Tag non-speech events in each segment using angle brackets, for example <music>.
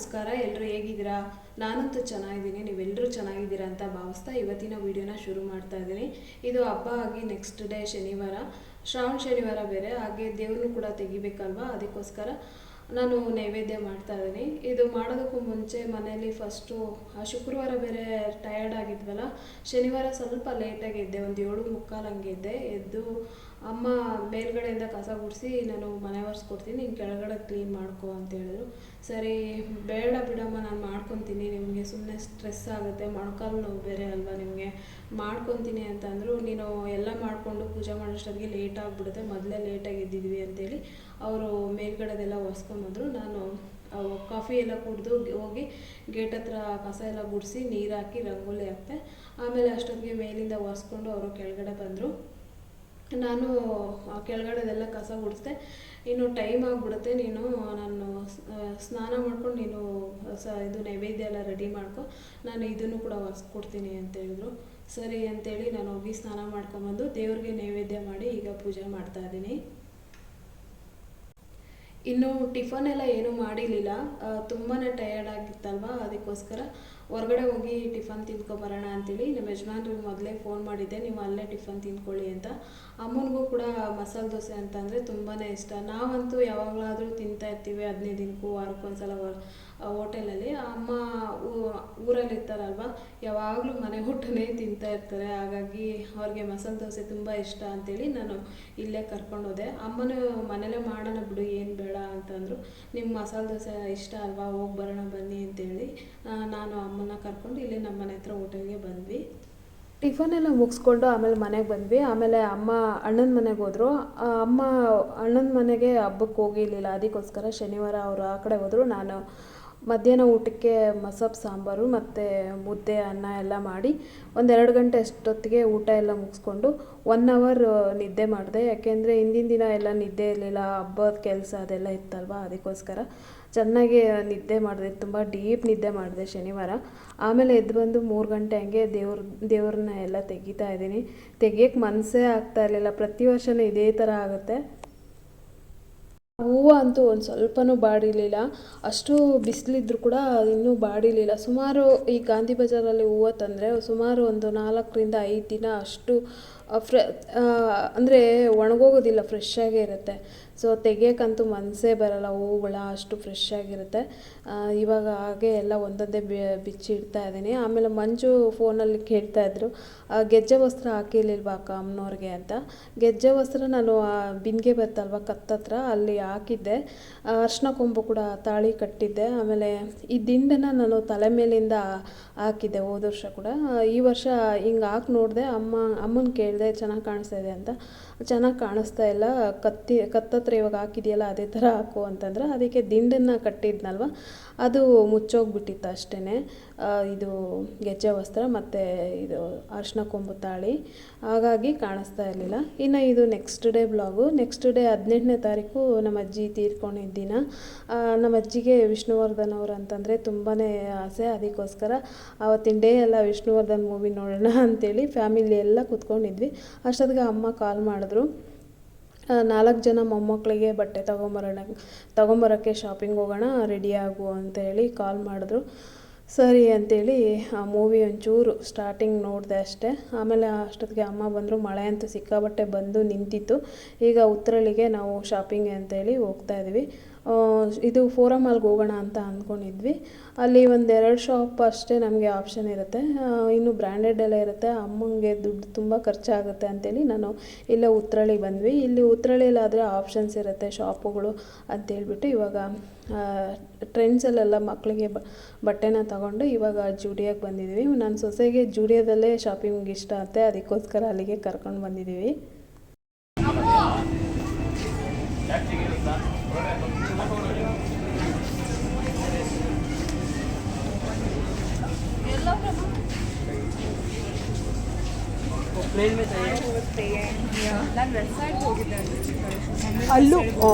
ನಮಸ್ಕಾರ ಎಲ್ಲರೂ ಹೇಗಿದ್ದೀರಾ? ನಾನಂತೂ ಚೆನ್ನಾಗಿದ್ದೀನಿ ನೀವೆಲ್ಲರೂ ಚೆನ್ನಾಗಿದ್ದೀರಾ ಅಂತ ಭಾವಿಸ್ತಾ ಇವತ್ತಿನ ವಿಡಿಯೋನ ಶುರು ಮಾಡ್ತಾ ಇದ್ದೀನಿ. ಇದು ಹಬ್ಬ ಆಗಿ ನೆಕ್ಸ್ಟ್ ಡೇ ಶನಿವಾರ. ಶ್ರಾವಣ ಶನಿವಾರ ಬೇರೆ, ಹಾಗೆ ದೇವ್ರನ್ನೂ ಕೂಡ ತೆಗಿಬೇಕಲ್ವಾ? ಅದಕ್ಕೋಸ್ಕರ ನಾನು ನೈವೇದ್ಯ ಮಾಡ್ತಾ ಇದ್ದೀನಿ. ಇದು ಮಾಡೋದಕ್ಕೂ ಮುಂಚೆ ಮನೆಯಲ್ಲಿ ಫಸ್ಟು ಶುಕ್ರವಾರ ಬೇರೆ ಟಯರ್ಡ್ ಆಗಿದ್ವಲ್ಲ, ಶನಿವಾರ ಸ್ವಲ್ಪ ಲೇಟಾಗಿ ಇದ್ದೆ ಒಂದು ಏಳು ಮುಕ್ಕಾಲು ಹಂಗೆ ಎದ್ದೆ. ಎದ್ದು ಅಮ್ಮ ಮೇಲ್ಗಡೆಯಿಂದ ಕಸ ಗುಡಿಸಿ, ನಾನು ಮನೆ ಒರೆಸ್ಕೊಡ್ತೀನಿ, ನೀನು ಕೆಳಗಡೆ ಕ್ಲೀನ್ ಮಾಡ್ಕೊ ಅಂತ ಹೇಳಿದ್ರು. ಸರಿ, ಬೇಡ ಬಿಡಮ್ಮ, ನಾನು ಮಾಡ್ಕೊತೀನಿ, ನಿಮಗೆ ಸುಮ್ಮನೆ ಸ್ಟ್ರೆಸ್ ಆಗುತ್ತೆ, ಮೊಣಕಾಲು ನೋವು ಬೇರೆ ಅಲ್ವಾ ನಿಮಗೆ. ಮಾಡ್ಕೊತೀನಿ ಅಂತಂದರು ನೀನು ಎಲ್ಲ ಮಾಡಿಕೊಂಡು ಪೂಜೆ ಮಾಡೋಷ್ಟೊತ್ತಿಗೆ ಲೇಟ್ ಆಗಿಬಿಡುತ್ತೆ, ಮೊದಲೇ ಲೇಟಾಗಿ ಇದ್ದಿದ್ವಿ ಅಂತೇಳಿ ಅವರು ಮೇಲ್ಗಡೆದೆಲ್ಲ ಒರೆಸ್ಕೊಂಬಂದರು ನಾನು ಕಾಫಿ ಎಲ್ಲ ಕುಡಿದು ಹೋಗಿ ಗೇಟ್ ಹತ್ರ ಕಸ ಎಲ್ಲ ಗುಡಿಸಿ ನೀರು ಹಾಕಿ ರಂಗೋಲಿ ಹಾಕ್ತೆ ಆಮೇಲೆ ಅಷ್ಟೊತ್ತಿಗೆ ಮೇಲಿಂದ ಒರೆಸ್ಕೊಂಡು ಅವರು ಕೆಳಗಡೆ ಬಂದರು. ನಾನು ಕೆಳಗಡೆದೆಲ್ಲ ಕಸ ಗುಡಿಸ್ದೆ. ಇನ್ನು ಟೈಮ್ ಆಗಿಬಿಡುತ್ತೆ, ನೀನು, ನಾನು ಸ್ನಾನ ಮಾಡ್ಕೊಂಡು ನೀನು ಸ ಇದು ನೈವೇದ್ಯ ಎಲ್ಲ ರೆಡಿ ಮಾಡ್ಕೊ. ನಾನು ಇದನ್ನು ಕೂಡ ಒರೆಸ್ಕೊಡ್ತೀನಿ ಅಂತ ಹೇಳಿದ್ರು. ಸರಿ ಅಂತೇಳಿ ನಾನು ಹೋಗಿ ಸ್ನಾನ ಮಾಡ್ಕೊಂಬಂದು ದೇವ್ರಿಗೆ ನೈವೇದ್ಯ ಮಾಡಿ ಈಗ ಪೂಜೆ ಮಾಡ್ತಾ ಇದ್ದೀನಿ. ಇನ್ನು ಟಿಫನ್ ಎಲ್ಲ ಏನೂ ಮಾಡಿರಲಿಲ್ಲ. ತುಂಬಾ ಟಯರ್ಡ್ ಆಗಿತ್ತಲ್ವಾ, ಅದಕ್ಕೋಸ್ಕರ. ಹೊರಗಡೆ ಹೋಗಿ ಟಿಫನ್ ತಿಂದ್ಕೊಬರೋಣ ಅಂತೇಳಿ ನಮ್ಮ ಯಜಮಾನ್ರಿಗೆ ಮೊದಲೇ ಫೋನ್ ಮಾಡಿದ್ದೆ, ನೀವು ಅಲ್ಲೇ ಟಿಫನ್ ತಿಂದ್ಕೊಳ್ಳಿ ಅಂತ. ಅಮ್ಮನಿಗೂ ಕೂಡ ಮಸಾಲೆ ದೋಸೆ ಅಂತಂದರೆ ತುಂಬಾ ಇಷ್ಟ. ನಾವಂತೂ ಯಾವಾಗಲಾದರೂ ತಿಂತಾ ಇರ್ತೀವಿ ಹದಿನೈದು ದಿನಕ್ಕೂ ವಾರಕ್ಕೊಂದ್ಸಲ ಹೋಟೆಲಲ್ಲಿ ಅಮ್ಮ ಊರಲ್ಲಿ ಇರ್ತಾರಲ್ವ ಯಾವಾಗಲೂ ಮನೆ ಊಟನೇ ತಿಂತಾ ಇರ್ತಾರೆ. ಹಾಗಾಗಿ ಅವ್ರಿಗೆ ಮಸಾಲೆ ದೋಸೆ ತುಂಬ ಇಷ್ಟ ಅಂತೇಳಿ ನಾನು ಇಲ್ಲೇ ಕರ್ಕೊಂಡೋದೆ. ಅಮ್ಮನೂ ಮನೇಲೇ ಮಾಡೋಣ ಬಿಡು, ಏನು ಬೇಡ ಅಂತಂದರು. ನಿಮ್ಮ ಮಸಾಲೆ ದೋಸೆ ಇಷ್ಟ ಅಲ್ವಾ, ಹೋಗಿ ಬರೋಣ, ಬನ್ನಿ ಅಂತೇಳಿ ನಾನು ಅಮ್ಮನ ಕರ್ಕೊಂಡು ಇಲ್ಲಿ ನಮ್ಮ ಮನೆ ಹತ್ರ ಹೋಟೆಲ್ಗೆ ಬಂದ್ವಿ. ಟಿಫನ್ ಎಲ್ಲ ಮುಗಿಸ್ಕೊಂಡು ಆಮೇಲೆ ಮನೆಗೆ ಬಂದ್ವಿ. ಆಮೇಲೆ ಅಮ್ಮ ಅಣ್ಣನ ಮನೆಗೆ ಹೋದರು. ಅಮ್ಮ ಅಣ್ಣನ ಮನೆಗೆ ಹಬ್ಬಕ್ಕೆ ಹೋಗಿರಲಿಲ್ಲ. ಅದಕ್ಕೋಸ್ಕರ ಶನಿವಾರ ಅವರು ಆ ಕಡೆ ಹೋದರು. ನಾನು ಮಧ್ಯಾಹ್ನ ಊಟಕ್ಕೆ ಮಸಬ್ ಸಾಂಬಾರು ಮತ್ತು ಮುದ್ದೆ, ಅನ್ನ ಎಲ್ಲ ಮಾಡಿ ಒಂದೆರಡು ಗಂಟೆ ಅಷ್ಟೊತ್ತಿಗೆ ಊಟ ಎಲ್ಲ ಮುಗಿಸ್ಕೊಂಡು ಒನ್ ಅವರ್ ನಿದ್ದೆ ಮಾಡಿದೆ. ಯಾಕೆಂದರೆ ಹಿಂದಿನ ದಿನ ಎಲ್ಲ ನಿದ್ದೆ ಇರಲಿಲ್ಲ, ಹಬ್ಬದ ಕೆಲಸ ಅದೆಲ್ಲ ಇತ್ತಲ್ವ? ಅದಕ್ಕೋಸ್ಕರ ಚೆನ್ನಾಗಿ ನಿದ್ದೆ ಮಾಡಿದೆ, ತುಂಬ ಡೀಪ್ ನಿದ್ದೆ ಮಾಡಿದೆ ಶನಿವಾರ. ಆಮೇಲೆ ಎದ್ದು ಬಂದು ಮೂರು ಗಂಟೆ ಹಂಗೆ ದೇವ್ರ, ದೇವ್ರನ್ನ ಎಲ್ಲ ತೆಗಿತಾ ಇದ್ದೀನಿ. ತೆಗಿಯೋಕ್ಕೆ ಮನಸ್ಸೇ ಆಗ್ತಾ ಇರಲಿಲ್ಲ. ಪ್ರತಿ ವರ್ಷವೂ ಇದೇ ಥರ ಆಗುತ್ತೆ. ಹೂವು ಅಂತೂ ಒಂದು ಸ್ವಲ್ಪನೂ ಬಾಡಿರಲಿಲ್ಲ. ಅಷ್ಟು ಬಿಸಿಲಿದ್ರು ಕೂಡ ಇನ್ನೂ ಬಾಡಿರಲಿಲ್ಲ. ಸುಮಾರು ಈ ಗಾಂಧಿ ಬಜಾರಲ್ಲಿ ಹೂವು ತಂದರೆ ಸುಮಾರು ಒಂದು ನಾಲ್ಕರಿಂದ ಐದು ದಿನ ಅಷ್ಟು ಫ್ರೆ ಅಂದರೆ ಒಣಗೋಗೋದಿಲ್ಲ ಫ್ರೆಶ್ ಆಗೇ ಇರುತ್ತೆ. ಸೊ ತೆಗಿಯೋಕ್ಕಂತೂ ಮನಸ್ಸೇ ಬರಲ್ಲ. ಹೂವುಗಳ ಅಷ್ಟು ಫ್ರೆಶ್ ಆಗಿರುತ್ತೆ. ಇವಾಗ ಹಾಗೆ ಎಲ್ಲ ಒಂದೊಂದೇ ಬಿಚ್ಚಿ ಇಡ್ತಾ ಇದ್ದೀನಿ. ಆಮೇಲೆ ಮಂಜು ಫೋನಲ್ಲಿ ಕೇಳ್ತಾ ಇದ್ರು ಗೆಜ್ಜೆ ವಸ್ತ್ರ ಹಾಕಿರ್ಲಿಲ್ವಾ ಅಕ್ಕ ಅಮ್ಮನವ್ರಿಗೆ ಅಂತ? ಗೆಜ್ಜೆ ವಸ್ತ್ರ ನಾನು ಬಿಂದಿಗೆ ಬರ್ತಲ್ವ ಕತ್ತತ್ರ, ಅಲ್ಲಿ ಹಾಕಿದ್ದೆ. ಅರ್ಶಿನ ಕೊಂಬು ಕೂಡ ತಾಳಿ ಕಟ್ಟಿದ್ದೆ. ಆಮೇಲೆ ಈ ದಿಂಡನ್ನು ನಾನು ತಲೆ ಮೇಲಿಂದ ಹಾಕಿದ್ದೆ ಹೋದ ವರ್ಷ ಕೂಡ. ಈ ವರ್ಷ ಹಿಂಗೆ ಹಾಕಿ ನೋಡಿದೆ ಅಮ್ಮ, ಅಮ್ಮನ ಕೇಳಿದೆ, ಚೆನ್ನಾಗಿ ಕಾಣಿಸ್ತಾ ಇದೆ ಅಂತ. ಚೆನ್ನಾಗಿ ಕಾಣಿಸ್ತಾ ಇಲ್ಲ. ಕತ್ತಿ, ಕತ್ತತ್ರ ಇವಾಗ ಹಾಕಿದೆಯಲ್ಲ ಅದೇ ಥರ ಹಾಕು ಅಂತಂದ್ರೆ ಅದಕ್ಕೆ ದಿಂಡನ್ನು ಕಟ್ಟಿದ್ನಲ್ವ? ಅದು ಮುಚ್ಚೋಗ್ಬಿಟ್ಟಿತ್ತು ಅಷ್ಟೇ ಇದು ಗೆಜ್ಜೆ ವಸ್ತ್ರ ಮತ್ತು ಇದು ಅರ್ಶಿನ ಕೊಂಬು ತಾಳಿ. ಹಾಗಾಗಿ ಕಾಣಿಸ್ತಾ ಇರಲಿಲ್ಲ. ಇನ್ನು ಇದು next day blog next day ಹದಿನೆಂಟನೇ ತಾರೀಕು ನಮ್ಮ ಅಜ್ಜಿ ತೀರ್ಕೊಂಡಿದ್ದ ದಿನ ನಮ್ಮ ಅಜ್ಜಿಗೆ ವಿಷ್ಣುವರ್ಧನ್ ಅವರು ಅಂತಂದರೆ ತುಂಬಾ ಆಸೆ. ಅದಕ್ಕೋಸ್ಕರ ಆವತ್ತಿನ ಡೇ ಎಲ್ಲ ವಿಷ್ಣುವರ್ಧನ್ ಮೂವಿ ನೋಡೋಣ ಅಂತೇಳಿ ಫ್ಯಾಮಿಲಿ ಎಲ್ಲ ಕೂತ್ಕೊಂಡಿದ್ವಿ. ಅಷ್ಟೊತ್ತಿಗೆ ಅಮ್ಮ ಕಾಲ್ ಮಾಡಿದ್ರು. ನಾಲ್ಕು ಜನ ಮೊಮ್ಮಕ್ಕಳಿಗೆ ಬಟ್ಟೆ ತೊಗೊಂಬರೋಣ, ತೊಗೊಂಬರೋಕ್ಕೆ ಶಾಪಿಂಗ್ ಹೋಗೋಣ ರೆಡಿ ಆಗು ಅಂತ ಹೇಳಿ ಕಾಲ್ ಮಾಡಿದ್ರು. ಸರಿ ಅಂತೇಳಿ ಆ ಮೂವಿ ಒಂಚೂರು ಸ್ಟಾರ್ಟಿಂಗ್ ನೋಡಿದೆ ಅಷ್ಟೇ. ಆಮೇಲೆ ಅಷ್ಟೊತ್ತಿಗೆ ಅಮ್ಮ ಬಂದರು, ಮಳೆ ಅಂತೂ ಸಿಕ್ಕಾಬಟ್ಟೆ ಬಂದು ನಿಂತಿತ್ತು. ಈಗ ಉತ್ತರಳಿಗೆ ನಾವು ಶಾಪಿಂಗ್ ಅಂತೇಳಿ ಹೋಗ್ತಾ ಇದ್ವಿ ಇದು ಫೋರಮ್ ಮಾಲ್ಗೆ ಹೋಗೋಣ ಅಂತ ಅಂದ್ಕೊಂಡಿದ್ವಿ ಅಲ್ಲಿ ಒಂದೆರಡು ಶಾಪ್ ಅಷ್ಟೇ ನಮಗೆ ಆಪ್ಷನ್ ಇರುತ್ತೆ. ಇನ್ನು ಬ್ರ್ಯಾಂಡೆಡ್ ಎಲ್ಲ ಇರುತ್ತೆ. ಅಮ್ಮಂಗೆ ದುಡ್ಡು ತುಂಬ ಖರ್ಚಾಗುತ್ತೆ ಅಂತೇಳಿ ನಾನು ಇಲ್ಲೇ ಉತ್ರಳಿ ಬಂದ್ವಿ. ಇಲ್ಲಿ ಉತ್ರಳ್ಳಿಲಾದರೆ ಆಪ್ಷನ್ಸ್ ಇರುತ್ತೆ ಶಾಪುಗಳು ಅಂತೇಳ್ಬಿಟ್ಟು ಇವಾಗ ಟ್ರೆಂಡ್ಸಲ್ಲೆಲ್ಲ ಮಕ್ಕಳಿಗೆ ಬಟ್ಟೆನ ತಗೊಂಡು ಇವಾಗ ಜೂಡಿಯೋಗೆ ಬಂದಿದ್ದೀವಿ ನನ್ನ ಸೊಸೆಗೆ ಜೂಡಿಯಾದಲ್ಲೇ ಶಾಪಿಂಗ್ ಇಷ್ಟ ಅಂತೆ, ಅದಕ್ಕೋಸ್ಕರ ಅಲ್ಲಿಗೆ ಕರ್ಕೊಂಡು ಬಂದಿದ್ದೀವಿ ಅಲ್ಲಿ ಓ.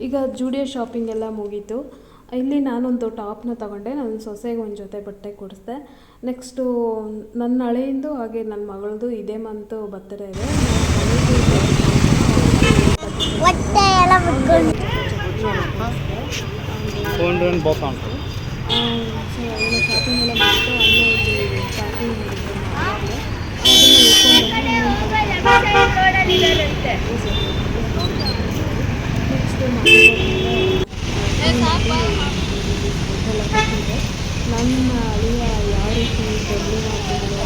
ಈಗ ಜೂಡಿಯೋ ಶಾಪಿಂಗ್ ಎಲ್ಲ ಮುಗೀತು. ಇಲ್ಲಿ ನಾನೊಂದು ಟಾಪ್ನ ತಗೊಂಡೆ, ನನ್ನ ಸೊಸೆಗೆ ಒಂದು ಜೊತೆ ಬಟ್ಟೆ ಕೊಡಿಸ್ದೆ. ನೆಕ್ಸ್ಟು ನನ್ನ ಹಳೆಯಿಂದು ಹಾಗೆ ನನ್ನ ಮಗಳದು ಇದೇ ಮಂತು ಬರ್ತಡೇ ಇದೆ. ಹೊಟ್ಟೆ ನನ್ನ ಅಳಿಯ ಯಾವ ರೀತಿ ತೊಂದರೆ ಮಾಡ್ತಿದ್ರು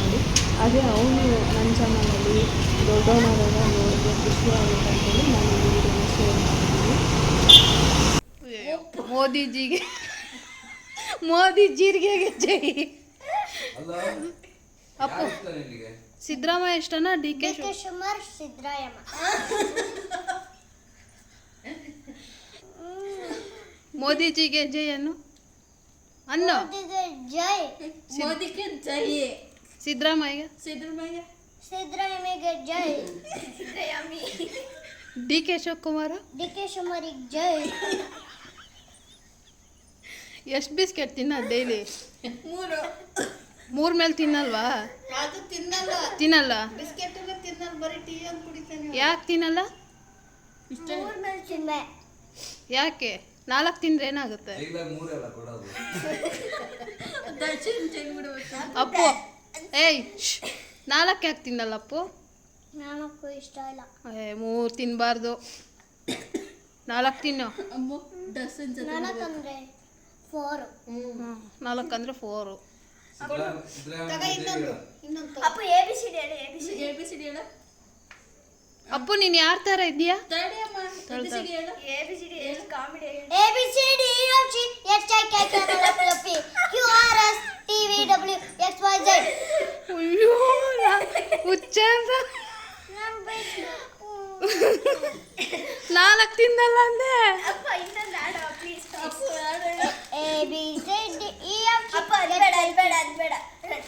ನೋಡಿ ಅದೇ ಅವನು ನನ್ನ ಚಾನಲಲ್ಲಿ ದೊಡ್ಡವನಾದಾಗ ನೋಡಿದ್ರೆ ಖುಷಿ ಆಗುತ್ತೆ ನಾನು ವಿಡಿಯೋನ ಶೇರ್ ಮೋದಿಜಿಗೆ ಮೋದಿ ಜೀರಿಗೆಗೆ ಜೈ? ಅಪ್ಪು. ಸಿದ್ದರಾಮಯ್ಯ ಇಷ್ಟನಾ ಡಿ ಕೆ ಶಿವಕುಮಾರ್, ಸಿದ್ದರಾಮಯ್ಯ. ಮೋದಿಜಿಗೆ ಜೈ ಅನ್ನು? ಅನ್ನು? ಮೋದಿಗೆ ಜೈ. ಮೋದಿಗೆ ಜೈ. ಸಿದ್ದರಾಮಯ್ಯ? ಸಿದ್ದರಾಮಯ್ಯ? ಸಿದ್ದರಾಮಯ್ಯಗೆ ಜೈ. D K Shivakumar? D K ಶಿವಕುಮಾರಿಗೆ ಜೈ. ಎಷ್ಟು ಬಿಸ್ಕೆಟ್ ತಿನ್ನ ಡೈಲಿ? ಮೂರು. ಮೂರ್ ಮೇಲೆ ತಿನ್ನಲ್ವಾ? ಅದು ತಿನ್ನಲ್ಲ. ತಿನ್ನಲ್ಲ? ಬಿಸ್ಕೆಟ್ ಎಲ್ಲ ತಿನ್ನಲ್ಲ ಬರೀ ಟೀ ಅಂತ ಕುಡಿತಾನೆ. ಯಾಕೆ ತಿನ್ನಲ್ಲ? ಮೂರ್ ಮೇಲೆ ತಿನ್ನೆ ಯಾಕೆ? ನಾಲ್ಕು ತಿಂದ್ರೆ ಏನಾಗುತ್ತೆ? ಅಪ್ಪು ಏಯ್ ನಾಲ್ಕು ಯಾಕೆ ತಿನ್ನಲ್ಲ ಅಪ್ಪು? ನಾಲ್ಕು ಇಷ್ಟ ಇಲ್ಲ. ಏ ಮೂರು ತಿನ್ನಬಾರ್ದು ನಾಲ್ಕು ತಿನ್ನು. ಅಮ್ಮ ಅಂದ್ರೆ ಫೋರು. ನಾಲ್ಕು ಅಂದರೆ ಫೋರು. ತಗ ಇನ್ನೊಂದು ಇನ್ನೊಂದು ಅಪ್ಪ ಎ ಬಿ ಸಿ ಡಿ ಹೇಳಿ A B C A B C D ಹೇಳ. ಅಪ್ಪು ನೀನು ಯಾರ ತರ ಇದೀಯಾ ತಡಿ ಅಮ್ಮ ಎ ಬಿ ಸಿ ಡಿ ಹೇಳ. ಎ ಬಿ ಸಿ ಡಿ ಹೇಳಿ. Comedy A C D E F G H I K K L M N P Q R S T V W X Y Z ಅಯ್ಯೋ ಹುಚ್ಚ ನಾನು ನಾಲ್ಕು ತಿಂದಲ್ಲ ಅಂದೆ. ಅಪ್ಪ ಇನ್ನೊಂದು ಆಡೋ ಪ್ಲೀಸ್ ಅಪ್ಪು ಯಾರು ಹೇಳು? A B C D E F ಅಪ್ಪ ಅದು ಬೇಡ ಬೇಡ ಅದು ಬೇಡ.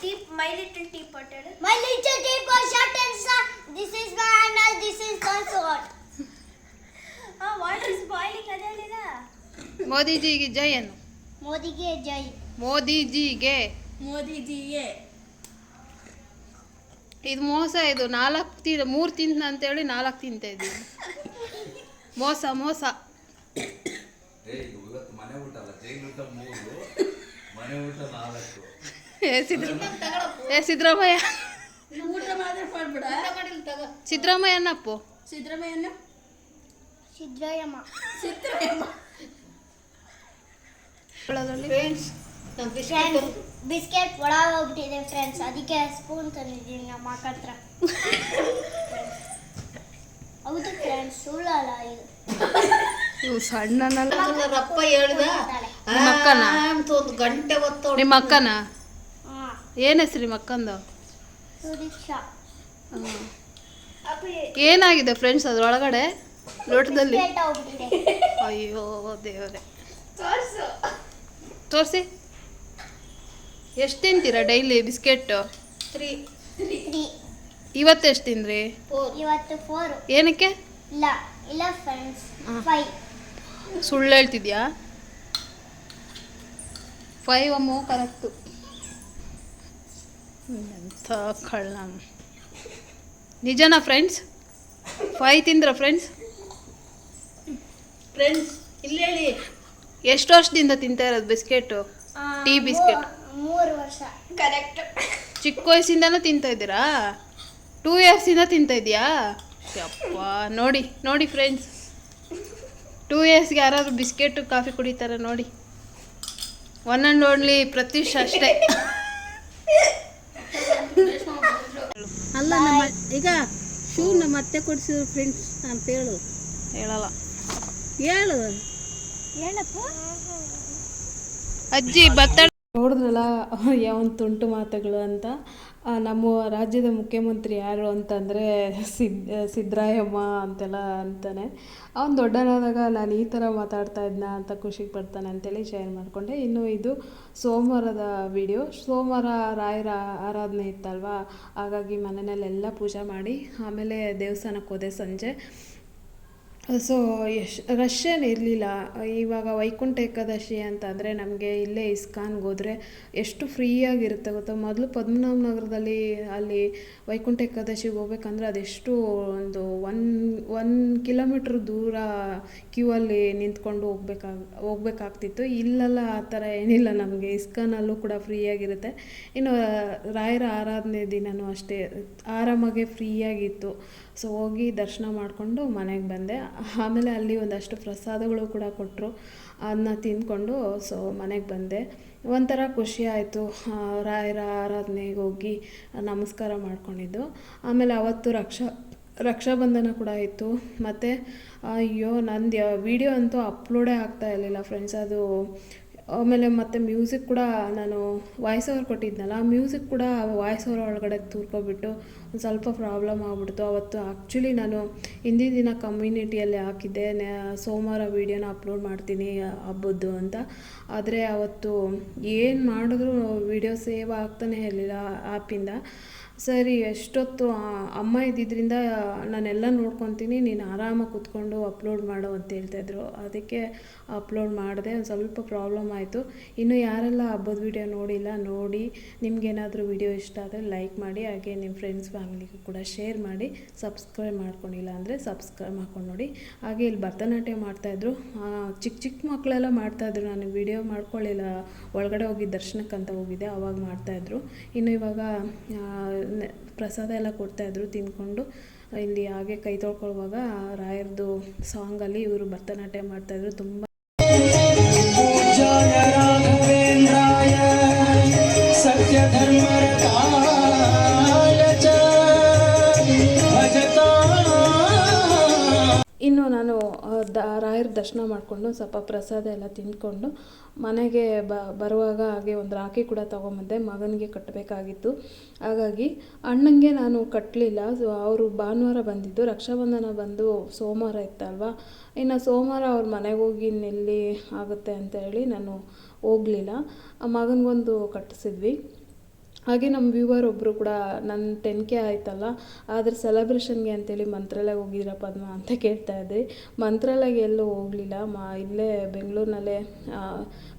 ಟೀಪ್ my little teapot my little teapot short and sir this is my handle this is my spout ಆ ವಾಟರ್ ಇಸ್ ಬಾಯ್ಲಿಂಗ್ ಅದೇ ಹೇಳಿದ ಮೋದಿಜಿಗೆ ಜೈ ಅನ್ನು. ಮೋದಿಗೆ ಜೈ. ಮೋದಿಜಿಗೆ. ಮೋದಿಜಿಗೆ. ಇದು ಮೋಸ ಇದು ನಾಲ್ಕು ತಿ ಮೂರು ತಿಂತ ಅಂತೇಳಿ ನಾಲ್ಕು ತಿಂತ ಇದ್ದೀವಿ. ಮೋಸ ಮೋಸ. ಏಯ್ ಇವತ್ತು ಮನೆ ಊಟ ಅಲ್ಲ ಜೈಲು ಮೂರು ಮನೆ ಊಟ ನಾಲ್ಕು. ಏ ಸಿದ್ರ ಏ ಸಿದ್ದರಾಮಯ್ಯ. ಸಿದ್ದರಾಮಯ್ಯನಪ್ಪು. ಸಿದ್ದರಾಮಯ್ಯನ? ಸಿದ್ದರಾಮಯ್ಯ ಸಿದ್ದರಾಮಯ್ಯ ಫ್ರೆಂಡ್ಸ್ ಬಿಸ್ಕೆಟ್ ಒಳ ಹೋಗ್ಬಿಟ್ಟಿದೆ ಫ್ರೆಂಡ್ಸ್ ಅದಕ್ಕೆ ಸ್ಪೂನ್ ತಂದಿದ್ದೀನಿ ನಮ್ಮ ಅಕ್ಕ ಹತ್ರ. ಹೌದು ಫ್ರೆಂಡ್ಸ್ ಸುಳ್ಳಲ್ಲ ಇದು. ಇವು ಸಣ್ಣನಲ್ಲ. ರಪ್ಪ ಹೇಳ್ದ ನಿಮ್ಮ ಅಕ್ಕನ? ಅಂತ ಒಂದು ಗಂಟೆ ಹೊತ್ತು ನಿಮ್ಮ ಅಕ್ಕನ? ಹಾಂ. ಏನು ಹೆಸ್ರು ನಿಮ್ಮ ಅಕ್ಕಂದು? ಸುದೀಕ್ಷಾ. ಏನಾಗಿದೆ ಫ್ರೆಂಡ್ಸ್ ಅದ್ರೊಳಗಡೆ? ಲೋಟದಲ್ಲಿ? ಅಯ್ಯೋ ದೇವರೇ. ತೋರಿಸಿ. ಎಷ್ಟು ತಿಂತೀರಾ ಡೈಲಿ ಬಿಸ್ಕೆಟ್? ತ್ರೀ ಇವತ್ತು ಎಷ್ಟು ತಿಂದ್ರಿ? ಇವತ್ತು ಫೋರ್ ಏನಕ್ಕೆ? ಇಲ್ಲ ಇಲ್ಲ ಫ್ರೆಂಡ್ಸ್. ಫೈವ್ ಸುಳ್ಳು ಹೇಳ್ತಿದ್ಯಾ? ಫೈವ್ ಅಮ್ಮು ಕರೆಕ್ಟು ಎಂಥ ಕಳ್ಳ. ನಿಜನಾ ಫ್ರೆಂಡ್ಸ್ ಫೈ ತಿಂದ್ರ ಫ್ರೆಂಡ್ಸ್ ಫ್ರೆಂಡ್ಸ್ ಇಲ್ಲಿ ಹೇಳಿ. ಎಷ್ಟು ವರ್ಷದಿಂದ ತಿಂತಾ ಇರೋದು ಬಿಸ್ಕೆಟು? Tea biscuit? ಮೂರು ವರ್ಷ. ಕರೆಕ್ಟ್ ಚಿಕ್ಕ ವಯಸ್ಸಿಂದನೂ ತಿಂತಾ ಇದ್ದೀರಾ? ಟೂ ಇಯರ್ಸಿಂದ ತಿಂತಾ ಇದೆಯಾ ಯಪ್ಪ ನೋಡಿ ನೋಡಿ ಫ್ರೆಂಡ್ಸ್ ಟೂ ಇಯರ್ಸ್ಗೆ ಯಾರಾದ್ರೂ ಬಿಸ್ಕೆಟು ಕಾಫಿ ಕುಡಿತಾರೆ ನೋಡಿ. ಒನ್ ಆ್ಯಂಡ್ ಓನ್ಲಿ ಪ್ರತ್ಯೂಷ್ ಅಷ್ಟೇ. ಅಲ್ಲ ನಮ್ಮ ಈಗ ಶೂ ನಮ್ಮ ಅತ್ತೆ ಕೊಡಿಸಿದ್ರು ಫ್ರೆಂಡ್ಸ್ ಅಂತ ಹೇಳು. ಹೇಳಲ್ಲ. ಹೇಳು ಹೇಳಪ್ಪ. ಅಜ್ಜಿ ಬತ್ತಡ ನೋಡಿದ್ರಲ್ಲ <laughs> ಯಾವ ತುಂಟು ಮಾತುಗಳು ಅಂತ. ನಮ್ಮ ರಾಜ್ಯದ ಮುಖ್ಯಮಂತ್ರಿ ಯಾರು ಅಂತಂದರೆ ಸಿದ್ ಸಿದ್ದರಾಯಮ್ಮ ಅಂತೆಲ್ಲ ಅಂತಾನೆ. ಅವನು ದೊಡ್ಡನಾದಾಗ ನಾನು ಈ ಥರ ಮಾತಾಡ್ತಾ ಇದ್ನ ಅಂತ ಖುಷಿ ಪಡ್ತಾನೆ ಅಂತೇಳಿ ಶೇರ್ ಮಾಡಿಕೊಂಡೆ. ಇನ್ನು ಇದು ಸೋಮವಾರದ ವಿಡಿಯೋ ಸೋಮವಾರ ರಾಯರ ಆರಾಧನೆ ಇತ್ತಲ್ವಾ? ಹಾಗಾಗಿ ಮನೆಯಲ್ಲೆಲ್ಲ ಪೂಜೆ ಮಾಡಿ ಆಮೇಲೆ ದೇವಸ್ಥಾನಕ್ಕೆ ಹೋದೆ ಸಂಜೆ. ಸೊ ಎಶ್ ರಶ್ ಏನು ಇರಲಿಲ್ಲ. ಇವಾಗ ವೈಕುಂಠ ಏಕಾದಶಿ ಅಂತಂದರೆ ನಮಗೆ ಇಲ್ಲೇ ಇಸ್ಕಾನ್ಗೆ ಹೋದರೆ ಎಷ್ಟು ಫ್ರೀಯಾಗಿರುತ್ತೆ ಗೊತ್ತಾ? ಮೊದಲು ಪದ್ಮನಾಭ ನಗರದಲ್ಲಿ ಅಲ್ಲಿ ವೈಕುಂಠ ಏಕಾದಶಿಗೆ ಹೋಗ್ಬೇಕಂದ್ರೆ ಅದೆಷ್ಟು ಒಂದು ಒನ್ ಒನ್ ಕಿಲೋಮೀಟ್ರ್ ದೂರ ಕ್ಯೂ ಅಲ್ಲಿ ನಿಂತ್ಕೊಂಡು ಹೋಗ್ಬೇಕಾಗ ಹೋಗ್ಬೇಕಾಗ್ತಿತ್ತು. ಇಲ್ಲೆಲ್ಲ ಆ ಥರ ಏನಿಲ್ಲ ನಮಗೆ. ಇಸ್ಕಾನಲ್ಲೂ ಕೂಡ ಫ್ರೀಯಾಗಿರುತ್ತೆ. ಇನ್ನು, ರಾಯರ ಆರಾಧನೆ ದಿನವೂ ಅಷ್ಟೇ ಆರಾಮಾಗೆ ಫ್ರೀಯಾಗಿತ್ತು. ಸೊ ಹೋಗಿ ದರ್ಶನ ಮಾಡಿಕೊಂಡು ಮನೆಗೆ ಬಂದೆ. ಆಮೇಲೆ ಅಲ್ಲಿ ಒಂದಷ್ಟು ಪ್ರಸಾದಗಳು ಕೂಡ ಕೊಟ್ಟರು ಅದನ್ನ ತಿಂದ್ಕೊಂಡು ಸೊ ಮನೆಗೆ ಬಂದೆ. ಒಂಥರ ಖುಷಿ ಆಯಿತು. ರಾಯರ ಆರಾಧನೆಗೆ ಹೋಗಿ ನಮಸ್ಕಾರ ಮಾಡ್ಕೊಂಡಿದ್ದು. ಆಮೇಲೆ ಅವತ್ತು ರಕ್ಷಾ, ರಕ್ಷಾಬಂಧನ ಕೂಡ ಇತ್ತು. ಮತ್ತು, ಅಯ್ಯೋ, ನಂದು ವಿಡಿಯೋ ಅಂತೂ ಅಪ್ಲೋಡೇ ಆಗ್ತಾ ಇರಲಿಲ್ಲ ಫ್ರೆಂಡ್ಸ್. ಅದು ಆಮೇಲೆ ಮತ್ತು ಮ್ಯೂಸಿಕ್ ಕೂಡ ನಾನು ವಾಯ್ಸ್ ಓವರ್ ಕೊಟ್ಟಿದ್ನಲ್ಲ, ಆ ಮ್ಯೂಸಿಕ್ ಕೂಡ ವಾಯ್ಸ್ ಓವರ್ ಒಳಗಡೆ ತೂರ್ಕೊಬಿಟ್ಟು ಸ್ವಲ್ಪ ಪ್ರಾಬ್ಲಮ್ ಆಗ್ಬಿಡ್ತು. ಅವತ್ತು ಆ್ಯಕ್ಚುಲಿ ನಾನು ಹಿಂದಿನ ದಿನ ಕಮ್ಯುನಿಟಿಯಲ್ಲಿ ಹಾಕಿದ್ದೆ. ಸೋಮವಾರ ವೀಡಿಯೋನ ಅಪ್ಲೋಡ್ ಮಾಡ್ತೀನಿ ಹಬ್ಬದ್ದು ಅಂತ. ಆದರೆ ಅವತ್ತು ಏನು ಮಾಡಿದ್ರು ವಿಡಿಯೋ ಸೇವ್ ಆಗ್ತಾನೆ ಇರಲಿಲ್ಲ ಆ್ಯಪಿಂದ ಸರಿ, ಎಷ್ಟೊತ್ತು ಅಮ್ಮ ಇದ್ದಿದ್ದರಿಂದ ನಾನೆಲ್ಲ ನೋಡ್ಕೊತೀನಿ, ನೀನು ಆರಾಮಾಗಿ ಕೂತ್ಕೊಂಡು ಅಪ್ಲೋಡ್ ಮಾಡು ಅಂತ ಹೇಳ್ತಾಯಿದ್ರು ಅದಕ್ಕೆ ಅಪ್ಲೋಡ್ ಮಾಡಿದೆ, ಒಂದು ಸ್ವಲ್ಪ ಪ್ರಾಬ್ಲಮ್ ಆಯಿತು. ಇನ್ನು ಯಾರೆಲ್ಲ ಹಬ್ಬದ ವಿಡಿಯೋ ನೋಡಿಲ್ಲ, ನೋಡಿ, ನಿಮಗೇನಾದರೂ ವಿಡಿಯೋ ಇಷ್ಟ ಆದರೆ ಲೈಕ್ ಮಾಡಿ, ಹಾಗೆ ನಿಮ್ಮ ಫ್ರೆಂಡ್ಸ್ ಫ್ಯಾಮಿಲಿಗೂ ಕೂಡ ಶೇರ್ ಮಾಡಿ ಸಬ್ಸ್ಕ್ರೈಬ್ ಮಾಡ್ಕೊಂಡಿಲ್ಲ ಅಂದರೆ ಸಬ್ಸ್ಕ್ರೈಬ್ ಮಾಡ್ಕೊಂಡು ನೋಡಿ. ಹಾಗೆ ಇಲ್ಲಿ ಭರತನಾಟ್ಯ ಮಾಡ್ತಾಯಿದ್ರು ಚಿಕ್ಕ ಚಿಕ್ಕ ಮಕ್ಕಳೆಲ್ಲ ಮಾಡ್ತಾಯಿದ್ರು ನಾನು ವಿಡಿಯೋ ಮಾಡ್ಕೊಳ್ಳಿಲ್ಲ. ಒಳಗಡೆ ಹೋಗಿ ದರ್ಶನಕ್ಕಂತ ಹೋಗಿದ್ದೆ, ಅವಾಗ ಮಾಡ್ತಾಯಿದ್ರು ಇನ್ನು ಇವಾಗ ಪ್ರಸಾದ ಎಲ್ಲ ಕೊಡ್ತಾ ಕೊಡ್ತಾಯಿದ್ರು ತಿಂದ್ಕೊಂಡು, ಇಲ್ಲಿ ಹಾಗೆ ಕೈ ತೊಳ್ಕೊಳ್ಳುವಾಗ ರಾಯರದು ಸಾಂಗಲ್ಲಿ ಇವರು ಭರತನಾಟ್ಯ ಮಾಡ್ತಾಯಿದ್ರು ತುಂಬ ಸತ್ಯ ರಾಯರ ದರ್ಶನ ಮಾಡಿಕೊಂಡು ಸ್ವಲ್ಪ ಪ್ರಸಾದ ಎಲ್ಲ ತಿಂದ್ಕೊಂಡು ಮನೆಗೆ ಬರುವಾಗ ಹಾಗೆ ಒಂದು ರಾಖಿ ಕೂಡ ತೊಗೊಂಬಂದೆ ಮಗನಿಗೆ ಕಟ್ಟಬೇಕಾಗಿತ್ತು. ಹಾಗಾಗಿ ಅಣ್ಣಂಗೆ ನಾನು ಕಟ್ಟಲಿಲ್ಲ ಸೊ, ಅವರು ಭಾನುವಾರ ಬಂದಿದ್ದು. ರಕ್ಷಾಬಂಧನ ಬಂದು ಸೋಮವಾರ ಇತ್ತಲ್ವ? ಇನ್ನು ಸೋಮವಾರ ಅವ್ರ ಮನೆಗೆ ಹೋಗಿ ನಿಲ್ಲಿ ಆಗುತ್ತೆ ಅಂತ ಹೇಳಿ ನಾನು ಹೋಗಲಿಲ್ಲ. ಮಗನಿಗೊಂದು ಕಟ್ಟಿಸಿದ್ವಿ. ಹಾಗೆ ನಮ್ಮ ವ್ಯೂವರ್ ಒಬ್ಬರು ಕೂಡ ನನ್ನ ಟೆನ್ ಕೆ ಆಯ್ತಲ್ಲ, ಆದರೆ ಸೆಲೆಬ್ರೇಷನ್ಗೆ ಅಂತೇಳಿ ಮಂತ್ರಾಲಯ ಹೋಗಿದ್ದೀರಾ ಪದ್ಮ ಅಂತ ಕೇಳ್ತಾ ಇದ್ರಿ ಮಂತ್ರಾಲಯ ಎಲ್ಲೂ ಹೋಗಲಿಲ್ಲ, ಮ ಇಲ್ಲೇ ಬೆಂಗಳೂರಿನಲ್ಲೇ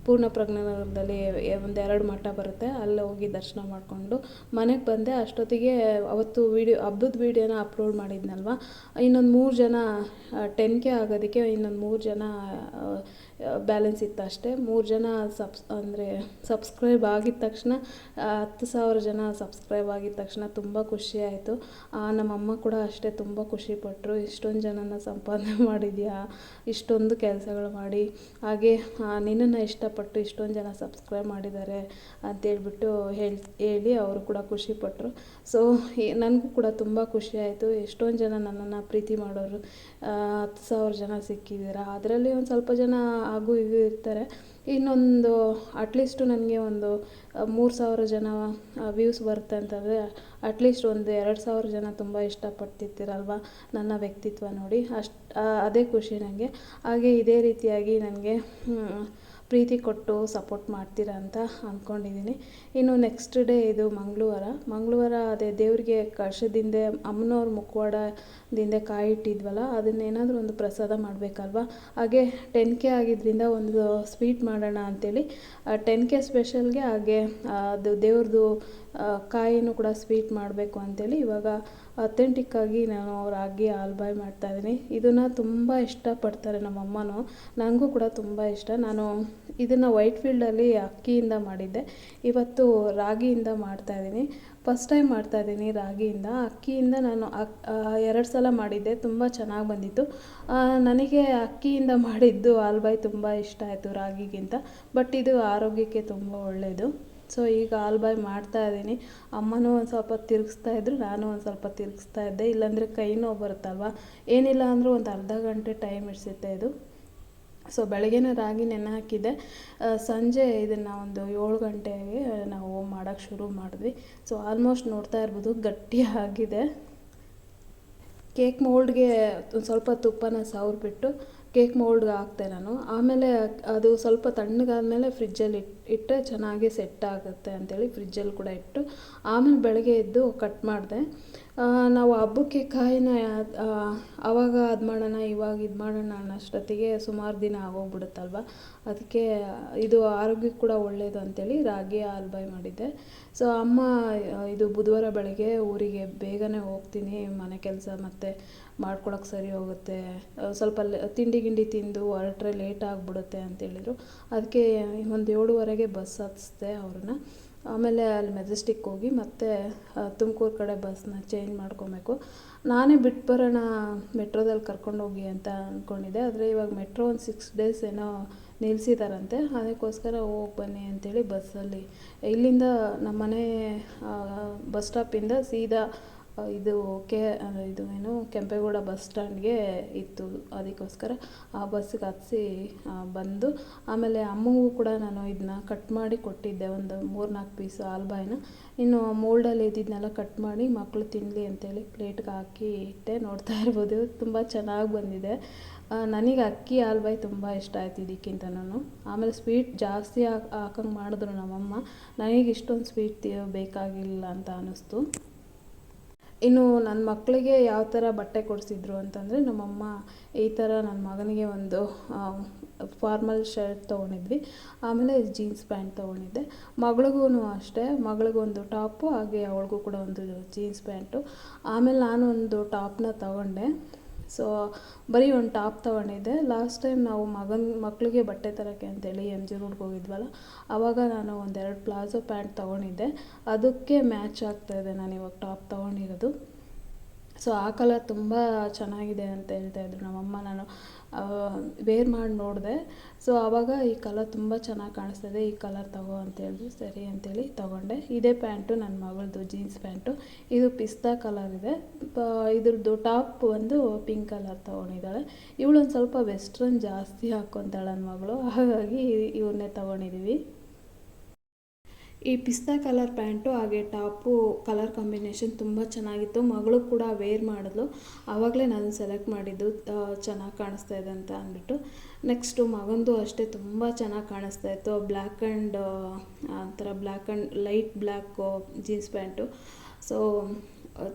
ಪೂರ್ಣ ಪ್ರಜ್ಞಾನಗರದಲ್ಲಿ ಒಂದು ಎರಡು ಮಠ ಬರುತ್ತೆ, ಅಲ್ಲೇ ಹೋಗಿ ದರ್ಶನ ಮಾಡಿಕೊಂಡು ಮನೆಗೆ ಬಂದೆ. ಅಷ್ಟೊತ್ತಿಗೆ ಅವತ್ತು ವೀಡಿಯೋ, ಹಬ್ಬದ ವೀಡಿಯೋನ ಅಪ್ಲೋಡ್ ಮಾಡಿದ್ನಲ್ವ, ಇನ್ನೊಂದು ಮೂರು ಜನ ಟೆನ್ ಕೆ ಆಗೋದಕ್ಕೆ ಇನ್ನೊಂದು ಮೂರು ಜನ ಬ್ಯಾಲೆನ್ಸ್ ಇತ್ತು ಅಷ್ಟೇ ಮೂರು ಜನ ಸಬ್ಸ್ ಅಂದರೆ ಸಬ್ಸ್ಕ್ರೈಬ್ ಆಗಿದ ತಕ್ಷಣ ಹತ್ತು ಸಾವಿರ ಜನ ಸಬ್ಸ್ಕ್ರೈಬ್ ಆಗಿದ ತಕ್ಷಣ ತುಂಬ ಖುಷಿ ಆಯಿತು. ನಮ್ಮಮ್ಮ ಕೂಡ ಅಷ್ಟೇ ತುಂಬ ಖುಷಿಪಟ್ಟರು ಇಷ್ಟೊಂದು ಜನನ ಸಂಪಾದನೆ <laughs> ಮಾಡಿದ್ಯಾ? ಇಷ್ಟೊಂದು ಕೆಲಸಗಳು ಮಾಡಿ. ಹಾಗೆ ನಿನ್ನನ್ನು ಇಷ್ಟಪಟ್ಟು ಇಷ್ಟೊಂದು ಜನ ಸಬ್ಸ್ಕ್ರೈಬ್ ಮಾಡಿದ್ದಾರೆ ಅಂತೇಳ್ಬಿಟ್ಟು ಹೇಳಿ ಹೇಳಿ ಅವರು ಕೂಡ ಖುಷಿಪಟ್ಟರು ಸೊ ನನಗೂ ಕೂಡ ತುಂಬ ಖುಷಿ ಆಯಿತು. ಎಷ್ಟೊಂದು ಜನ ನನ್ನನ್ನು ಪ್ರೀತಿ ಮಾಡೋರು. ಹತ್ತು ಸಾವಿರ ಜನ ಸಿಕ್ಕಿದ್ದೀರಾ ಅದರಲ್ಲಿ ಒಂದು ಸ್ವಲ್ಪ ಜನ ಹಾಗೂ ಇವು ಇರ್ತಾರೆ. ಇನ್ನೊಂದು ಅಟ್ಲೀಸ್ಟು ನನಗೆ ಒಂದು ಮೂರು ಸಾವಿರ ಜನ ವ್ಯೂಸ್ ಬರುತ್ತೆ ಅಂತಂದರೆ ಅಟ್ಲೀಸ್ಟ್ ಒಂದು ಎರಡು ಸಾವಿರ ಜನ ತುಂಬ ಇಷ್ಟಪಡ್ತಿರ್ತೀರಲ್ವ ನನ್ನ ವ್ಯಕ್ತಿತ್ವ ನೋಡಿ. ಅಷ್ಟು ಅದೇ ಖುಷಿ ನನಗೆ ಹಾಗೆ ಇದೇ ರೀತಿಯಾಗಿ ನನಗೆ ಪ್ರೀತಿ ಕೊಟ್ಟು ಸಪೋರ್ಟ್ ಮಾಡ್ತೀರಾ ಅಂತ ಅಂದ್ಕೊಂಡಿದ್ದೀನಿ ಇನ್ನು ನೆಕ್ಸ್ಟ್ ಡೇ ಇದು ಮಂಗಳವಾರ. ಮಂಗಳವಾರ ಅದೇ ದೇವರಿಗೆ ಕಳಶದಿಂದ ಅಮ್ಮನವ್ರ ಮುಖವಾಡದಿಂದ ಕಾಯಿ ಇಟ್ಟಿದ್ವಲ್ಲ ಅದನ್ನೇನಾದರೂ ಒಂದು ಪ್ರಸಾದ ಮಾಡಬೇಕಲ್ವಾ? ಹಾಗೆ ಟೆನ್ ಕೆ ಆಗಿದ್ದರಿಂದ ಒಂದು ಸ್ವೀಟ್ ಮಾಡೋಣ ಅಂಥೇಳಿ ಟೆನ್ ಕೆ ಸ್ಪೆಷಲ್ಗೆ ಹಾಗೆ ಅದು ದೇವ್ರದ್ದು ಕಾಯಿನೂ ಕೂಡ ಸ್ವೀಟ್ ಮಾಡಬೇಕು ಅಂತೇಳಿ ಇವಾಗ ಅಥೆಂಟಿಕ್ಕಾಗಿ ನಾನು ರಾಗಿ ಮಾಡ್ತಾ ಮಾಡ್ತಾಯಿದ್ದೀನಿ ಇದನ್ನು ತುಂಬ ಇಷ್ಟಪಡ್ತಾರೆ ನಮ್ಮ ಅಮ್ಮನೂ ನನಗೂ ಕೂಡ ತುಂಬ ಇಷ್ಟ. ನಾನು ಇದನ್ನು ವೈಟ್ ಫೀಲ್ಡಲ್ಲಿ ಅಕ್ಕಿಯಿಂದ ಮಾಡಿದ್ದೆ. ಇವತ್ತು ರಾಗಿಯಿಂದ ಮಾಡ್ತಾಯಿದ್ದೀನಿ ಫಸ್ಟ್ ಟೈಮ್ ಮಾಡ್ತಾಯಿದ್ದೀನಿ ರಾಗಿಯಿಂದ. ಅಕ್ಕಿಯಿಂದ ನಾನು ಎರಡು ಸಲ ಮಾಡಿದ್ದೆ. ತುಂಬ ಚೆನ್ನಾಗಿ ಬಂದಿತ್ತು. ನನಗೆ ಅಕ್ಕಿಯಿಂದ ಮಾಡಿದ್ದು ಆಲ್ಬಾಯ್ ತುಂಬ ಇಷ್ಟ ಆಯಿತು ರಾಗಿಗಿಂತ. ಬಟ್ ಇದು ಆರೋಗ್ಯಕ್ಕೆ ತುಂಬ ಒಳ್ಳೆಯದು ಸೊ ಈಗ ಹಾಲ್ಬಾಯ್ ಮಾಡ್ತಾ ಇದ್ದೀನಿ. ಅಮ್ಮನೂ ಒಂದು ಸ್ವಲ್ಪ ತಿರುಗಿಸ್ತಾ ಇದ್ರು, ನಾನು ಒಂದು ಸ್ವಲ್ಪ ತಿರುಗಿಸ್ತಾ ಇದ್ದೆ. ಇಲ್ಲಾಂದರೆ ಕೈ ನೋವು ಬರುತ್ತಲ್ವ? ಏನಿಲ್ಲ ಅಂದರೂ ಒಂದು ಅರ್ಧ ಗಂಟೆ ಟೈಮ್ ಹಿಡಿಸುತ್ತೆ ಇದು. ಸೊ ಬೆಳಗ್ಗೆನೇ ರಾಗಿ ನೆನೆ ಹಾಕಿದ್ದೆ. ಸಂಜೆ ಇದನ್ನು ಒಂದು ಏಳು ಗಂಟೆಗೆ ನಾವು ಮಾಡೋಕ್ಕೆ ಶುರು ಮಾಡಿದ್ವಿ. ಸೊ ಆಲ್ಮೋಸ್ಟ್ ನೋಡ್ತಾ ಇರ್ಬೋದು ಗಟ್ಟಿ ಆಗಿದೆ ಕೇಕ್ ಮೋಲ್ಡ್ಗೆ ಸ್ವಲ್ಪ ತುಪ್ಪನ ಸವರ್ಬಿಟ್ಟು ಕೇಕ್ ಮೋಲ್ಡ್ ಹಾಕ್ತೆ ನಾನು. ಆಮೇಲೆ ಅದು ಸ್ವಲ್ಪ ತಣ್ಣಗಾದ್ಮೇಲೆ ಫ್ರಿಜ್ಜಲ್ಲಿ ಇಟ್ಟು ಇಟ್ಟರೆ ಚೆನ್ನಾಗಿ ಸೆಟ್ ಆಗುತ್ತೆ ಅಂತೇಳಿ ಫ್ರಿಜ್ಜಲ್ಲಿ ಕೂಡ ಇಟ್ಟು, ಆಮೇಲೆ ಬೆಳಗ್ಗೆ ಎದ್ದು ಕಟ್ ಮಾಡಿದೆ. ನಾವು ಹಬ್ಬಕ್ಕೆ ಕಾಯಿನ ಆ, ಆವಾಗ ಅದು ಮಾಡೋಣ ಇವಾಗ ಇದು ಮಾಡೋಣ ಅನ್ನೋಷ್ಟೊತ್ತಿಗೆ ಸುಮಾರು ದಿನ ಆಗೋಗ್ಬಿಡುತ್ತಲ್ವ? ಅದಕ್ಕೆ ಇದು ಆರೋಗ್ಯಕ್ಕೆ ಕೂಡ ಒಳ್ಳೆಯದು ಅಂತೇಳಿ ರಾಗಿ ಹಾಲ್ಬಾಯ್ ಮಾಡಿದ್ದೆ. ಸೊ ಅಮ್ಮ ಇದು ಬುಧವಾರ ಬೆಳಗ್ಗೆ ಊರಿಗೆ ಬೇಗನೆ ಹೋಗ್ತೀನಿ ಮನೆ ಕೆಲಸ ಮತ್ತು ಮಾಡ್ಕೊಳಕ್ಕೆ ಸರಿ ಹೋಗುತ್ತೆ. ಸ್ವಲ್ಪ ತಿಂಡಿ ಗಿಂಡಿ ತಿಂದು ಹೊರಟ್ರೆ ಲೇಟ್ ಆಗಿಬಿಡುತ್ತೆ ಅಂತೇಳಿದರು. ಅದಕ್ಕೆ ಒಂದು ಏಳುವರೆಗೆ ಬಸ್ ಹತ್ತಿಸ್ದೆ ಅವ್ರನ್ನ. ಆಮೇಲೆ ಅಲ್ಲಿ ಮೆಜೆಸ್ಟಿಕ್ ಹೋಗಿ ಮತ್ತೆ ತುಮಕೂರು ಕಡೆ ಬಸ್ನ ಚೇಂಜ್ ಮಾಡ್ಕೊಬೇಕು. ನಾನೇ ಬಿಟ್ಟು ಬರೋಣ ಮೆಟ್ರೋದಲ್ಲಿ ಕರ್ಕೊಂಡೋಗಿ ಅಂತ ಅಂದ್ಕೊಂಡಿದ್ದೆ ಆದರೆ ಇವಾಗ ಮೆಟ್ರೋ ಒಂದು ಸಿಕ್ಸ್ ಡೇಸ್ ಏನೋ ನಿಲ್ಲಿಸಿದಾರಂತೆ ಅದಕ್ಕೋಸ್ಕರ ಹೋಗಿ ಬನ್ನಿ ಅಂತೇಳಿ ಬಸ್ಸಲ್ಲಿ. ಇಲ್ಲಿಂದ ನಮ್ಮ ಮನೆ ಬಸ್ ಸ್ಟಾಪಿಂದ ಸೀದಾ ಇದು ಕೆ ಇದು ಏನು ಕೆಂಪೇಗೌಡ ಬಸ್ ಸ್ಟ್ಯಾಂಡ್ಗೆ ಇತ್ತು. ಅದಕ್ಕೋಸ್ಕರ ಆ ಬಸ್ಸಿಗೆ ಹತ್ಸಿ ಬಂದು ಆಮೇಲೆ ಅಮ್ಮಗೂ ಕೂಡ ನಾನು ಇದನ್ನ ಕಟ್ ಮಾಡಿ ಕೊಟ್ಟಿದ್ದೆ. ಒಂದು ಮೂರು ನಾಲ್ಕು ಪೀಸ್ ಆಲ್ಬಾಯ್ನ ಇನ್ನು ಮೋಲ್ಡಲ್ಲಿ ಇದ್ದಿದ್ದನ್ನೆಲ್ಲ ಕಟ್ ಮಾಡಿ ಮಕ್ಕಳು ತಿನ್ನಲಿ ಅಂತೇಳಿ ಪ್ಲೇಟ್ಗೆ ಹಾಕಿ ಇಟ್ಟೆ. ನೋಡ್ತಾ ಇರ್ಬೋದು, ತುಂಬ ಚೆನ್ನಾಗಿ ಬಂದಿದೆ. ನನಗೆ ಅಕ್ಕಿ ಆಲ್ಬಾಯ್ ತುಂಬ ಇಷ್ಟ ಆಯ್ತು ನಾನು ಆಮೇಲೆ ಸ್ವೀಟ್ ಜಾಸ್ತಿ ಹಾಕ್, ಹಾಕಂಗೆ ಮಾಡಿದ್ರು ನಮ್ಮಮ್ಮ. ನನಗೆ ಇಷ್ಟೊಂದು ಸ್ವೀಟ್ ಬೇಕಾಗಿಲ್ಲ ಅಂತ ಅನ್ನಿಸ್ತು ಇನ್ನು ನನ್ನ ಮಕ್ಕಳಿಗೆ ಯಾವ ಥರ ಬಟ್ಟೆ ಕೊಡಿಸಿದ್ರು ಅಂತಂದರೆ ನಮ್ಮಮ್ಮ ಈ ಥರ ನನ್ನ ಮಗನಿಗೆ ಒಂದು ಫಾರ್ಮಲ್ ಶರ್ಟ್ ತೊಗೊಂಡಿದ್ವಿ. ಆಮೇಲೆ ಜೀನ್ಸ್ ಪ್ಯಾಂಟ್ ತೊಗೊಂಡಿದ್ದೆ. ಮಗಳಿಗೂ ಅಷ್ಟೇ. ಮಗಳಿಗೊಂದು ಟಾಪು ಹಾಗೆ ಅವಳಿಗೂ ಕೂಡ ಒಂದು ಜೀನ್ಸ್ ಪ್ಯಾಂಟು ಆಮೇಲೆ ನಾನು ಒಂದು ಟಾಪ್ನ ತಗೊಂಡೆ. ಸೊ ಬರೀ ಒಂದು ಟಾಪ್ ತೊಗೊಂಡಿದ್ದೆ. ಲಾಸ್ಟ್ ಟೈಮ್ ನಾವು ಮಗನ ಮಕ್ಕಳಿಗೆ ಬಟ್ಟೆ ತರೋಕ್ಕೆ ಅಂತೇಳಿ ಎಂ ಜಿ ರೋಡ್ಗೆ ಹೋಗಿದ್ವಲ್ಲ ಆವಾಗ ನಾನು ಒಂದೆರಡು ಪ್ಲಾಜೋ ಪ್ಯಾಂಟ್ ತೊಗೊಂಡಿದ್ದೆ. ಅದಕ್ಕೆ ಮ್ಯಾಚ್ ಆಗ್ತಾಯಿದೆ ನಾನು ಇವಾಗ ಟಾಪ್ ತೊಗೊಂಡಿರೋದು. ಸೊ ಆ ಕಲರ್ ತುಂಬ ಚೆನ್ನಾಗಿದೆ ಅಂತ ಹೇಳ್ತಾ ಇದ್ರು ನಮ್ಮಮ್ಮ. ನಾನು ವೇರ್ ಮಾಡಿ ನೋಡಿದೆ. ಸೊ ಆವಾಗ ಈ ಕಲರ್ ತುಂಬ ಚೆನ್ನಾಗಿ ಕಾಣಿಸ್ತದೆ. ಈ ಕಲರ್ ತಗೋ ಅಂತೇಳಿದ್ರು ಸರಿ ಅಂತೇಳಿ ತೊಗೊಂಡೆ. ಇದೇ ಪ್ಯಾಂಟು ನನ್ನ ಮಗಳದು, ಜೀನ್ಸ್ ಪ್ಯಾಂಟು. ಇದು ಪಿಸ್ತಾ ಕಲರ್ ಇದೆ. ಇದ್ರದ್ದು ಟಾಪ್ ಒಂದು ಪಿಂಕ್ ಕಲರ್ ತೊಗೊಂಡಿದ್ದಾಳೆ. ಇವಳೊಂದು ಸ್ವಲ್ಪ ವೆಸ್ಟ್ರನ್ ಜಾಸ್ತಿ ಹಾಕ್ಕೊತಾಳೆ ನನ್ನ ಮಗಳು. ಹಾಗಾಗಿ ಇವನ್ನೇ ತೊಗೊಂಡಿದ್ದೀವಿ ಈ ಪಿಸ್ತಾ ಕಲರ್ ಪ್ಯಾಂಟು ಹಾಗೆ ಟಾಪು ಕಲರ್ ಕಾಂಬಿನೇಷನ್ ತುಂಬ ಚೆನ್ನಾಗಿತ್ತು. ಮಗಳು ಕೂಡ ವೇರ್ ಮಾಡಿದ್ಲು. ಆವಾಗಲೇ ನಾನು ಸೆಲೆಕ್ಟ್ ಮಾಡಿದ್ದು ಚೆನ್ನಾಗಿ ಕಾಣಿಸ್ತಾ ಇದೆ ಅಂತ ಅಂದ್ಬಿಟ್ಟು. ನೆಕ್ಸ್ಟು ಮಗಂದು ಅಷ್ಟೇ ತುಂಬ ಚೆನ್ನಾಗಿ ಕಾಣಿಸ್ತಾ ಇತ್ತು. ಬ್ಲ್ಯಾಕ್ ಆ್ಯಂಡ್ ಒಂಥರ black and light black jeans pant. So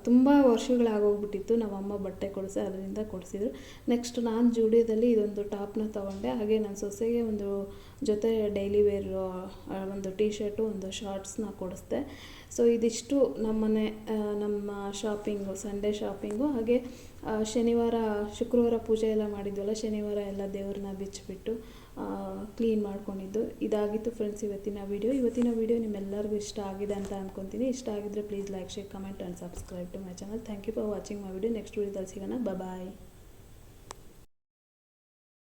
ತುಂಬ ವರ್ಷಗಳಾಗೋಗ್ಬಿಟ್ಟಿತ್ತು. ನಮ್ಮಮ್ಮ ಬಟ್ಟೆ ಕೊಡಿಸಿ ಅದರಿಂದ ಕೊಡಿಸಿದ್ರು. ನೆಕ್ಸ್ಟ್ ನಾನು ಜೂಡಿಯೋದಲ್ಲಿ ಇದೊಂದು ಟಾಪ್ನ ತೊಗೊಂಡೆ. ಹಾಗೆ ನನ್ನ ಸೊಸೆಗೆ ಒಂದು ಜೊತೆ ಡೈಲಿ ವೇರ್ ಒಂದು ಟೀ ಶರ್ಟು ಒಂದು ಶಾರ್ಟ್ಸ್ನ ಕೊಡಿಸ್ದೆ. ಸೊ ಇದಿಷ್ಟು ನಮ್ಮನೆ ನಮ್ಮ ಶಾಪಿಂಗು ಸಂಡೇ ಶಾಪಿಂಗು ಹಾಗೆ ಶನಿವಾರ, ಶುಕ್ರವಾರ ಪೂಜೆ ಎಲ್ಲ ಮಾಡಿದ್ವಲ್ಲ, ಶನಿವಾರ ಎಲ್ಲ ದೇವ್ರನ್ನ ಬಿಚ್ಚಿಬಿಟ್ಟು ಕ್ಲೀನ್ ಮಾಡ್ಕೊಂಡಿದ್ದು. ಇದಾಗಿತ್ತು ಫ್ರೆಂಡ್ಸ್ ಇವತ್ತಿನ ವೀಡಿಯೋ ಇವತ್ತಿನ ವೀಡಿಯೋ ನಿಮ್ಮೆಲ್ಲರಿಗೂ ಇಷ್ಟ ಆಗಿದೆ ಅಂತ ಅಂದ್ಕೊತೀನಿ ಇಷ್ಟ ಆಗಿದ್ರೆ please like share comment and subscribe to my channel thank you for watching my video next ವೀಡಿಯೋದಲ್ಲಿ ಸಿಗೋಣ. ಬಾಯ್